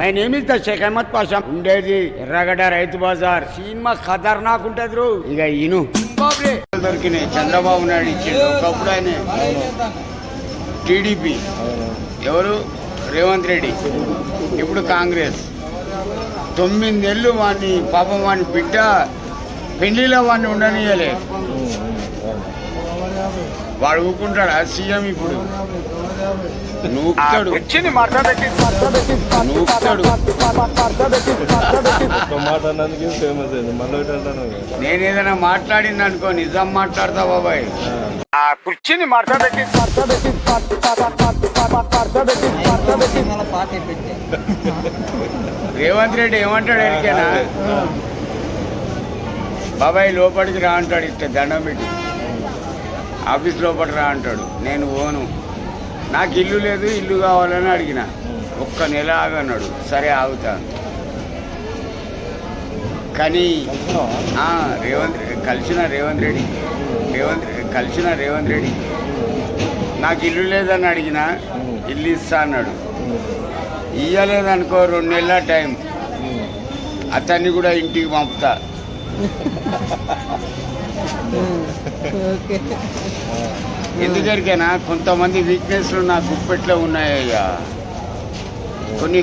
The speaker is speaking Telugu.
My name is the Sheikh Ahmed Pasha ఉండేది ఎర్రగడ్డ రైతు బజార్. సినిమా ఖతర్నాక్ ఉంటది రో ఇక ఇను. దొరికినాయి చంద్రబాబు నాయుడు ఇచ్చిండు. ఒకప్పుడు ఆయన టీడీపీ. ఎవరు? రేవంత్ రెడ్డి. ఇప్పుడు కాంగ్రెస్. తొమ్మిదేళ్ళు వాడిని పాపం వాడిని బిడ్డ పెళ్ళిలో వాడిని ఉండనియలే. వాడు ఊకుంటాడా సీఎం ఇప్పుడు నూకుతాడు వచ్చింది నూకుతాడు నేను ఏదైనా మాట్లాడింది అనుకో నిజం మాట్లాడతా బాబాయ్ ఆ కుర్చీని మాట్లాడబెట్టి రేవంత్ రెడ్డి ఏమంటాడు ఎరికేనా బాబాయ్ లోపలికి రా అంటాడు ఇట్లా దండం పెట్టి ఆఫీస్ లోపల రా అంటాడు. నేను ఓను నాకు ఇల్లు లేదు ఇల్లు కావాలని అడిగిన. ఒక్క నెల ఆగన్నాడు సరే ఆగుతాను కానీ రేవంత్ కలిసిన రేవంత్ రెడ్డి రేవంత్ కలిసిన రేవంత్ రెడ్డి నాకు ఇల్లు లేదని అడిగిన ఇల్లు ఇస్తా అన్నాడు. ఇయ్యలేదనుకో రెండు నెలల టైం. అతన్ని కూడా ఇంటికి పంపుతా. ఎందుకరికైనా కొంతమంది వీక్నెస్లు నా గుప్పెట్లో ఉన్నాయ్యా కొన్ని